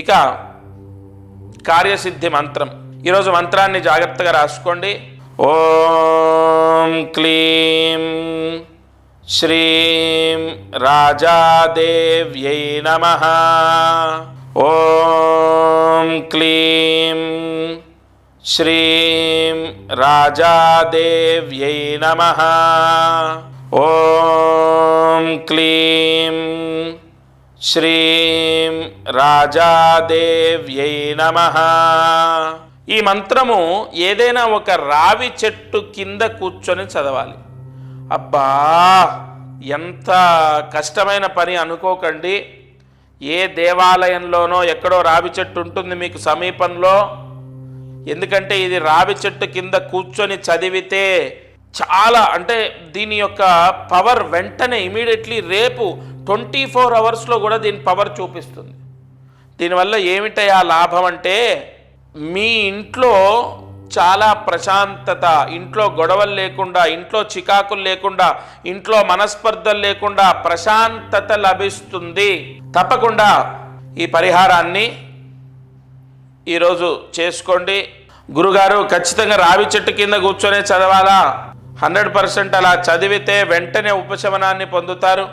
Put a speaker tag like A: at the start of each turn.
A: ఇక కార్యసిద్ధి మంత్రం. ఈరోజు మంత్రాన్ని జాగ్రత్తగా రాసుకోండి. ఓం క్లీం శ్రీం రాజాదేవ్యై నమ. ఓం క్లీం శ్రీం రాజాదేవ్యై నమ. ఓం క్లీం శ్రీం రాజాదేవ్యై నమ. ఈ మంత్రము ఏదైనా ఒక రావి చెట్టు కింద కూర్చొని చదవాలి. అబ్బా ఎంత కష్టమైన పని అనుకోకండి. ఏ దేవాలయంలోనో ఎక్కడో రావి చెట్టు ఉంటుంది మీకు సమీపంలో. ఎందుకంటే ఇది రావి చెట్టు కింద కూర్చొని చదివితే చాలా అంటే దీని యొక్క పవర్ వెంటనే ఇమీడియట్లీ రేపు ట్వంటీ ఫోర్ అవర్స్లో కూడా దీని పవర్ చూపిస్తుంది. దీనివల్ల ఏమిటయా లాభం అంటే మీ ఇంట్లో చాలా ప్రశాంతత ఇంట్లో గొడవలు లేకుండా ఇంట్లో చికాకులు లేకుండా ఇంట్లో మనస్పర్ధలు లేకుండా ప్రశాంతత లభిస్తుంది. తప్పకుండా ఈ పరిహారాన్ని ఈరోజు చేసుకోండి. గురుగారు ఖచ్చితంగా రావి చెట్టు కింద కూర్చొనే చదవాలా? హండ్రెడ్ పర్సెంట్ అలా చదివితే వెంటనే ఉపశమనాన్ని పొందుతారు.